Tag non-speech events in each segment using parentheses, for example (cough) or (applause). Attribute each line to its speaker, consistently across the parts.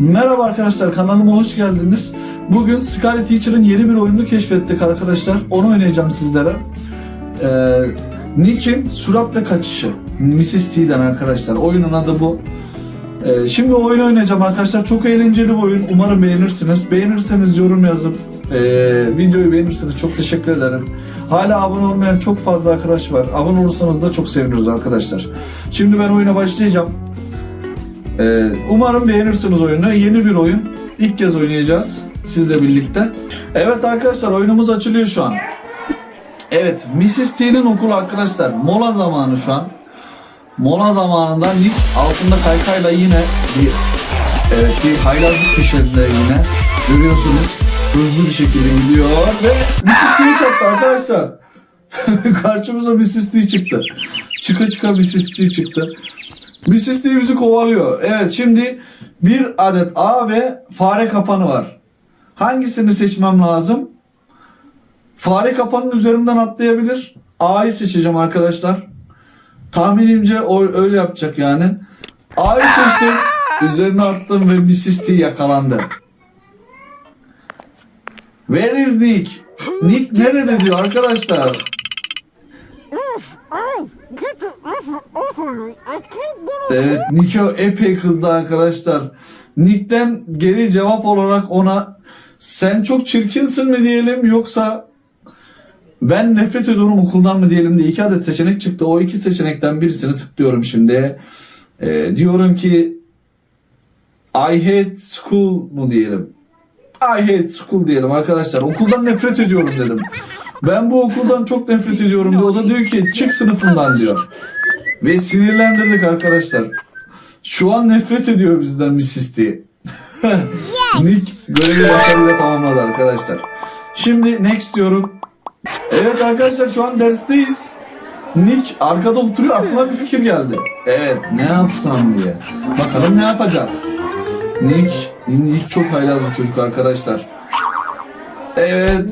Speaker 1: Merhaba arkadaşlar kanalıma hoş geldiniz. Bugün Scarlet Teacher'ın yeni bir oyununu keşfettik arkadaşlar. Onu oynayacağım sizlere. Ee, Nick'in suratla kaçışı. Mrs. T'den arkadaşlar. Oyunun adı bu. Ee, şimdi o oyunu oynayacağım arkadaşlar. Çok eğlenceli bir oyun. Umarım beğenirsiniz. Beğenirseniz yorum yazıp ee, videoyu beğenirsiniz. Çok teşekkür ederim. Hala abone olmayan çok fazla arkadaş var. Abone olursanız da çok seviniriz arkadaşlar. Şimdi ben oyuna başlayacağım. Ee, umarım beğenirsiniz oyunu. Yeni bir oyun. İlk kez oynayacağız sizle birlikte. Evet arkadaşlar oyunumuz açılıyor şu an. Evet Mrs. T'nin okulu arkadaşlar. Mola zamanı şu an. Mola zamanında Nick altında kaykayla yine bir evet bir haylazlık peşinde yine. Görüyorsunuz hızlı bir şekilde gidiyor ve Mrs. T çaktı arkadaşlar. (laughs) Karşımıza Mrs. T çıktı. Çıka çıka Mrs. T çıktı. Mrs. T bizi kovalıyor. Evet şimdi bir adet A ve fare kapanı var. Hangisini seçmem lazım? Fare kapanın üzerinden atlayabilir. A'yı seçeceğim arkadaşlar. Tahminimce o öyle yapacak yani. A'yı seçtim. (laughs) Üzerine attım ve Mrs. T yakalandı. Where is Nick? Nick nerede diyor arkadaşlar? Evet Nick'e epey kızdı arkadaşlar. Nick'ten geri cevap olarak ona sen çok çirkinsin mi diyelim yoksa ben nefret ediyorum okuldan mı diyelim diye iki adet seçenek çıktı. O iki seçenekten birisini tıklıyorum şimdi. Ee, diyorum ki I hate school mu diyelim. I hate school diyelim arkadaşlar. Okuldan nefret ediyorum dedim. Ben bu okuldan çok nefret ediyorum diyor. O da diyor ki çık sınıfından diyor. Ve sinirlendirdik arkadaşlar. Şu an nefret ediyor bizden Mrs. T. (laughs) Nick görevi başarıyla tamamladı arkadaşlar. Şimdi next diyorum. Evet arkadaşlar şu an dersteyiz. Nick arkada oturuyor aklına bir fikir geldi. Evet ne yapsam diye. Bakalım ne yapacak. Nick, Nick çok haylaz bir çocuk arkadaşlar. Evet.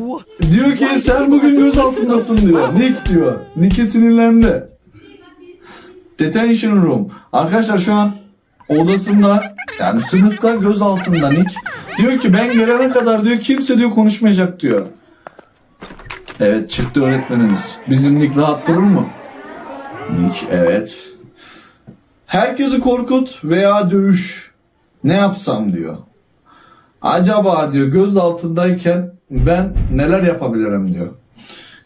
Speaker 1: Diyor ki sen bugün göz altındasın diyor. Nick diyor. Nick'e sinirlendi. Detention room. Arkadaşlar şu an odasında yani sınıfta göz altında Nick. Diyor ki ben gelene kadar diyor kimse diyor konuşmayacak diyor. Evet çıktı öğretmenimiz. Bizim Nick rahat durur mu? Nick evet. Herkesi korkut veya dövüş. Ne yapsam diyor. Acaba diyor göz altındayken ben neler yapabilirim diyor.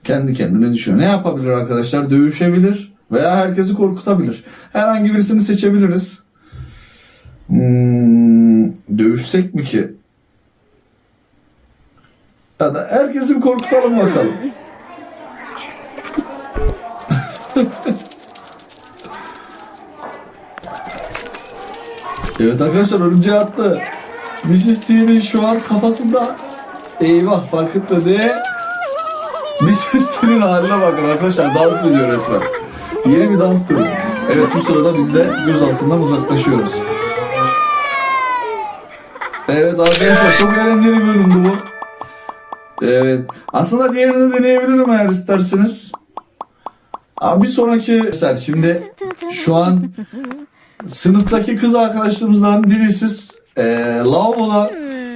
Speaker 1: Kendi kendine düşünüyor. Ne yapabilir arkadaşlar? Dövüşebilir veya herkesi korkutabilir. Herhangi birisini seçebiliriz. Hmm, dövüşsek mi ki? Ya da herkesi korkutalım bakalım. (laughs) evet arkadaşlar örümceği attı. Mrs. T'nin şu an kafasında eyvah fark etmedi. Mrs. (laughs) T'nin haline bakın arkadaşlar dans ediyor resmen. Yeni bir dans türü. Evet bu sırada biz de göz altından uzaklaşıyoruz. Evet arkadaşlar çok eğlenceli bir bölümdü bu. Evet. Aslında diğerini deneyebilirim eğer isterseniz. Abi bir sonraki arkadaşlar şimdi şu an sınıftaki kız arkadaşlarımızdan birisi e, lavaboda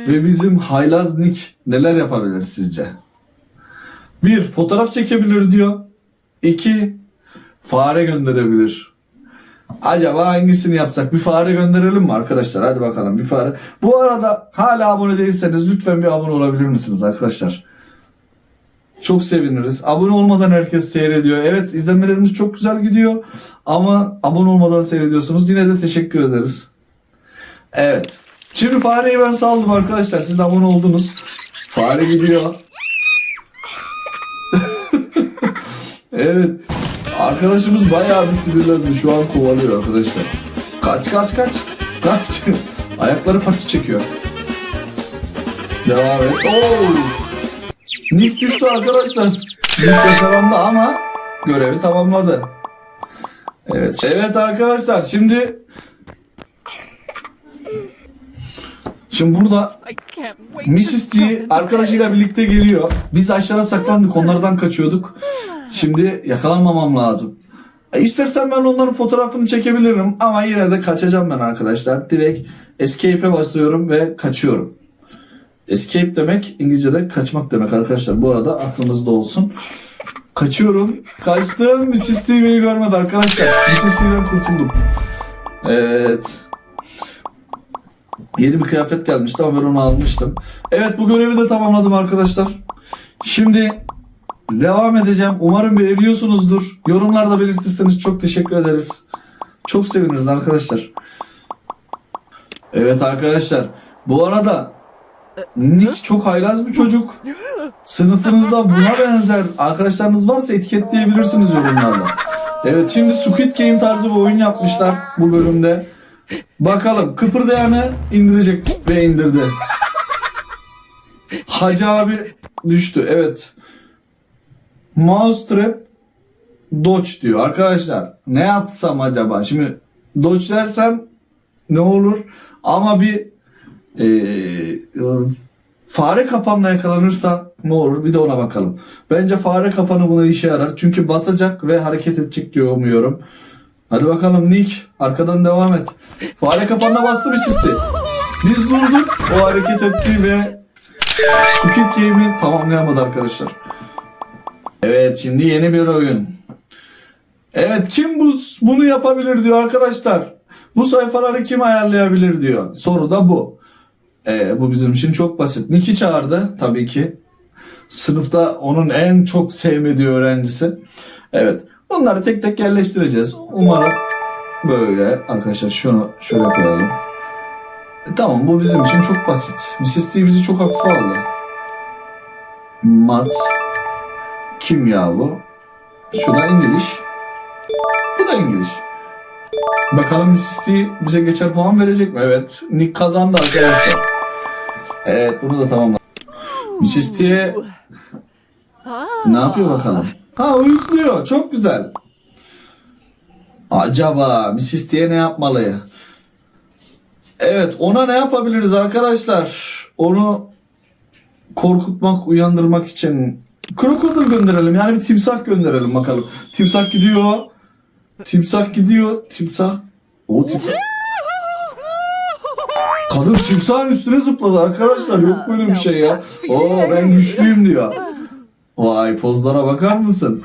Speaker 1: ve bizim haylaz Nick neler yapabilir sizce? Bir, fotoğraf çekebilir diyor. İki, fare gönderebilir. Acaba hangisini yapsak? Bir fare gönderelim mi arkadaşlar? Hadi bakalım bir fare. Bu arada hala abone değilseniz lütfen bir abone olabilir misiniz arkadaşlar? Çok seviniriz. Abone olmadan herkes seyrediyor. Evet izlenmelerimiz çok güzel gidiyor. Ama abone olmadan seyrediyorsunuz. Yine de teşekkür ederiz. Evet. Şimdi fareyi ben saldım arkadaşlar. Siz abone oldunuz. Fare gidiyor. (laughs) evet. Arkadaşımız bayağı bir sinirlendi. Şu an kovalıyor arkadaşlar. Kaç kaç kaç. Kaç. (laughs) Ayakları pati çekiyor. Devam et. Oo. Nick düştü arkadaşlar. Nick yakalandı ama görevi tamamladı. Evet. Evet arkadaşlar şimdi Şimdi burada. Mrs. T arkadaşıyla birlikte geliyor. Biz aşağıda saklandık onlardan kaçıyorduk. Şimdi yakalanmamam lazım. E, İstersen ben onların fotoğrafını çekebilirim ama yine de kaçacağım ben arkadaşlar. Direkt escape'e basıyorum ve kaçıyorum. Escape demek İngilizce'de kaçmak demek arkadaşlar. Bu arada aklınızda olsun. Kaçıyorum. Kaçtım. Mrs. T beni görmedi arkadaşlar. Mrs. T'den kurtuldum. Evet. Yeni bir kıyafet gelmişti ama ben onu almıştım. Evet bu görevi de tamamladım arkadaşlar. Şimdi devam edeceğim. Umarım beğeniyorsunuzdur. Yorumlarda belirtirseniz çok teşekkür ederiz. Çok seviniriz arkadaşlar. Evet arkadaşlar. Bu arada Nick çok haylaz bir çocuk. Sınıfınızda buna benzer arkadaşlarınız varsa etiketleyebilirsiniz yorumlarda. Evet şimdi Squid Game tarzı bir oyun yapmışlar bu bölümde. Bakalım kıpırdayanı indirecek ve indirdi. Hacı abi düştü evet. Mouse trap dodge diyor. Arkadaşlar ne yapsam acaba? Şimdi dodge dersem ne olur? Ama bir eee, fare kapanla yakalanırsa ne olur? Bir de ona bakalım. Bence fare kapanı buna işe yarar. Çünkü basacak ve hareket edecek diyor umuyorum. Hadi bakalım Nick. Arkadan devam et. Fare kapanına bastı bir sisti. Biz durduk. O hareket etti ve Squid Game'i tamamlayamadı arkadaşlar. Evet şimdi yeni bir oyun. Evet kim bu bunu yapabilir diyor arkadaşlar. Bu sayfaları kim ayarlayabilir diyor. Soru da bu. Ee, bu bizim için çok basit. Nick'i çağırdı tabii ki. Sınıfta onun en çok sevmediği öğrencisi. Evet. Bunları tek tek yerleştireceğiz. Umarım böyle. Arkadaşlar şunu şöyle koyalım. E, tamam bu bizim için çok basit. Mrs. T bizi çok hafife aldı. Mat. Kimya bu. Şu da İngiliz. Bu da İngiliz. Bakalım Mrs. T bize geçer puan verecek mi? Evet. Nick kazandı arkadaşlar. Evet bunu da tamamladık. Mrs. T ne yapıyor bakalım? Ha uyukluyor. Çok güzel. Acaba Mrs. T'ye ne yapmalı? Evet ona ne yapabiliriz arkadaşlar? Onu korkutmak, uyandırmak için krokodil gönderelim. Yani bir timsah gönderelim bakalım. Timsah gidiyor. Timsah gidiyor. Timsah. O timsah. Kadın timsahın üstüne zıpladı arkadaşlar. Yok böyle bir şey ya. Oo ben güçlüyüm diyor. Vay pozlara bakar mısın?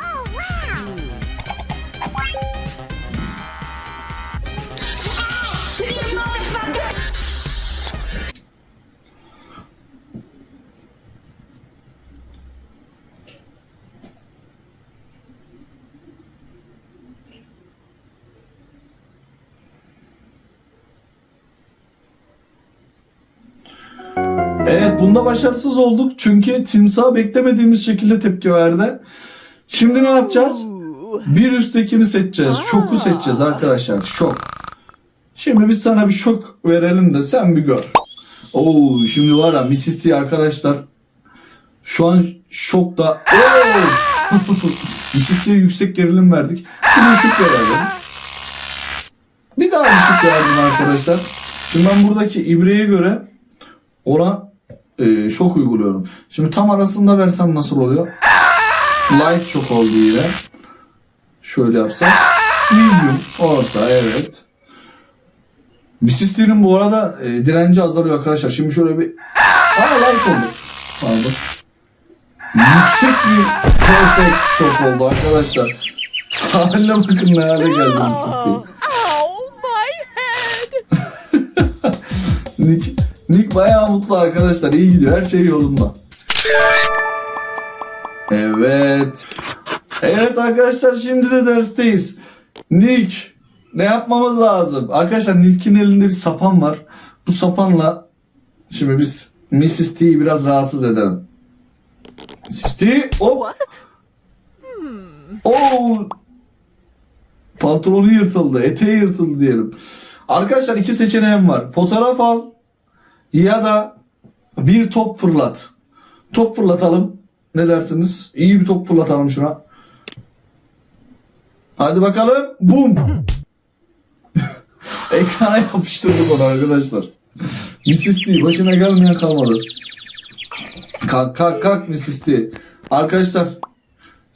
Speaker 1: Bunda başarısız olduk çünkü timsah beklemediğimiz şekilde tepki verdi. Şimdi ne yapacağız? Bir üsttekini seçeceğiz. Şoku seçeceğiz arkadaşlar. Şok. Şimdi biz sana bir şok verelim de sen bir gör. Oo şimdi var ya Mrs. T arkadaşlar şu an şokta. Mrs. (laughs) T'ye yüksek gerilim verdik. Bir düşük verelim. Bir daha düşük verdim arkadaşlar. Şimdi ben buradaki ibreye göre ona e, şok uyguluyorum. Şimdi tam arasında versem nasıl oluyor? Light şok oldu yine. Şöyle yapsam. Medium, orta, evet. Mrs. T'nin bu arada e, direnci azalıyor arkadaşlar. Şimdi şöyle bir... Aa light oldu. Pardon. Yüksek bir perfect şok oldu arkadaşlar. Haline bakın ne hale geldi.
Speaker 2: Oh, head! (laughs)
Speaker 1: Nick, Nick bayağı mutlu arkadaşlar. İyi gidiyor. Her şey yolunda. Evet. Evet arkadaşlar şimdi de dersteyiz. Nick ne yapmamız lazım? Arkadaşlar Nick'in elinde bir sapan var. Bu sapanla şimdi biz Mrs. T'yi biraz rahatsız edelim. Mrs. T hop.
Speaker 2: What?
Speaker 1: Oo. Pantolonu yırtıldı. Eteği yırtıldı diyelim. Arkadaşlar iki seçeneğim var. Fotoğraf al ya da bir top fırlat. Top fırlatalım. Ne dersiniz? İyi bir top fırlatalım şuna. Hadi bakalım. Bum. (laughs) Ekrana yapıştırdık onu arkadaşlar. Mrs. T başına gelmeyen kalmadı. Kalk kalk kalk Mrs. T. Arkadaşlar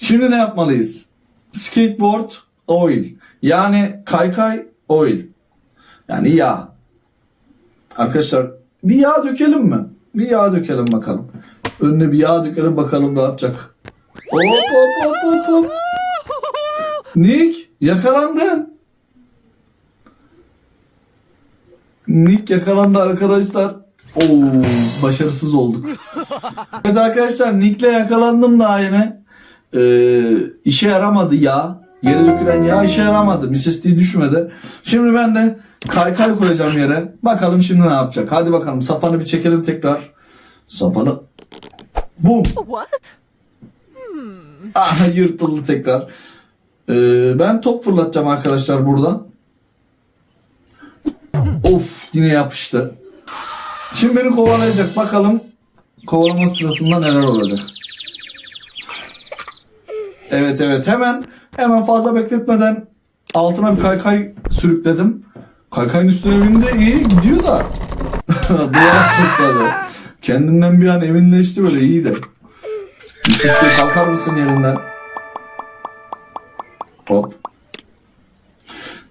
Speaker 1: Şimdi ne yapmalıyız? Skateboard oil. Yani kaykay oil. Yani yağ. Arkadaşlar bir yağ dökelim mi? Bir yağ dökelim bakalım. Önüne bir yağ dökelim bakalım ne yapacak. Hop hop hop hop hop. Nick yakalandın. Nick yakalandı arkadaşlar. Oo başarısız olduk. (laughs) evet arkadaşlar Nick'le yakalandım daha yine. Ee, işe yaramadı yağ. Yere dökülen yağ işe yaramadı. D düşmedi. Şimdi ben de kaykay koyacağım yere. Bakalım şimdi ne yapacak. Hadi bakalım sapanı bir çekelim tekrar. Sapanı. Bum.
Speaker 2: What?
Speaker 1: Aha (laughs) yırtıldı tekrar. Ee, ben top fırlatacağım arkadaşlar burada. Of yine yapıştı. Şimdi beni kovalayacak. Bakalım kovalama sırasında neler olacak. Evet evet hemen hemen fazla bekletmeden altına bir kaykay sürükledim. Kaykayın üstüne bindi iyi gidiyor da. (laughs) Duvara çıktı. Kendinden bir an eminleşti böyle iyi de. Sisti kalkar mısın yerinden? Hop.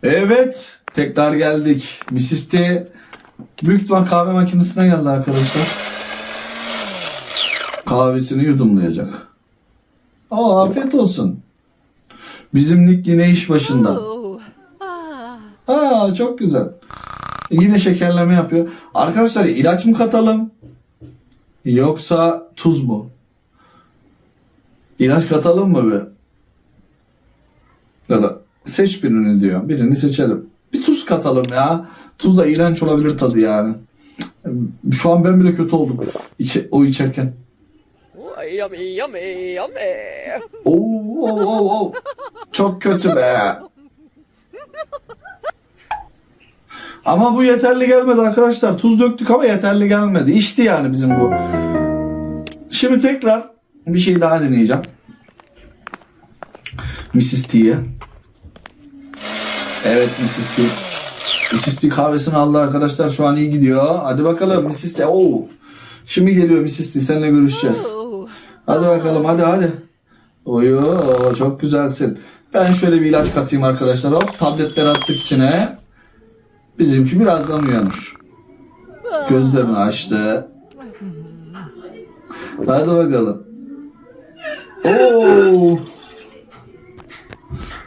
Speaker 1: Evet. Tekrar geldik. Mrs. T büyük ihtimal kahve makinesine geldi arkadaşlar. Kahvesini yudumlayacak. Aa afiyet olsun. Bizim Nick yine iş başında. Aa çok güzel. Yine şekerleme yapıyor. Arkadaşlar ilaç mı katalım? Yoksa tuz mu? İlaç katalım mı be? Ya da seç birini diyor. Birini seçelim. Bir tuz katalım ya. Tuz da iğrenç olabilir tadı yani. Şu an ben bile kötü oldum. İçe, o içerken.
Speaker 2: Yummy, yummy, yummy.
Speaker 1: Oo, oo, oo, oo. Çok kötü be. Ama bu yeterli gelmedi arkadaşlar. Tuz döktük ama yeterli gelmedi. İçti yani bizim bu. Şimdi tekrar bir şey daha deneyeceğim. Mrs. T'ye. Evet Mrs. T. Mrs. T kahvesini aldı arkadaşlar. Şu an iyi gidiyor. Hadi bakalım Mrs. T. Oo. Şimdi geliyor Mrs. T. Seninle görüşeceğiz. Hadi bakalım hadi hadi. Oyo çok güzelsin. Ben şöyle bir ilaç katayım arkadaşlar. Hop tabletleri attık içine. Bizimki birazdan uyanır. Gözlerini açtı. Hadi bakalım. Oo.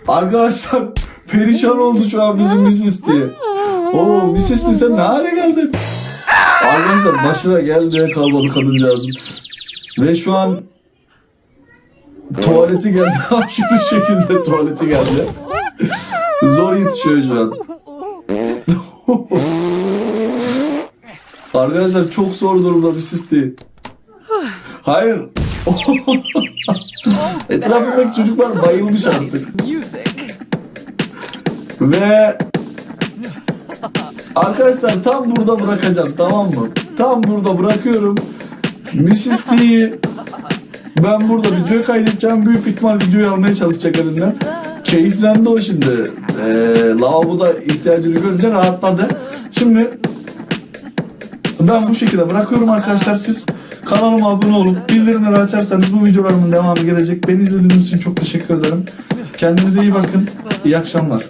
Speaker 1: Arkadaşlar perişan oldu şu an bizim Mrs. diye. Oo Mrs. T, sen ne hale geldin? Arkadaşlar başına gelmeye kalmadı kadıncağızın. Ve şu an tuvaleti geldi. (laughs) Aşırı şekilde tuvaleti geldi. Zor yetişiyor şu an. (laughs) Arkadaşlar çok zor durumda bir sisti. Hayır. (laughs) Etrafındaki çocuklar bayılmış artık. Ve Arkadaşlar tam burada bırakacağım tamam mı? Tam burada bırakıyorum. Mrs. T'yi ben burada video kaydedeceğim. Büyük ihtimal videoyu almaya çalışacak elinden. Keyiflendi o şimdi. Ee, lavaboda ihtiyacını görünce rahatladı. Şimdi ben bu şekilde bırakıyorum arkadaşlar. Siz kanalıma abone olup bildirimleri açarsanız bu videolarımın devamı gelecek. Beni izlediğiniz için çok teşekkür ederim. Kendinize iyi bakın. İyi akşamlar.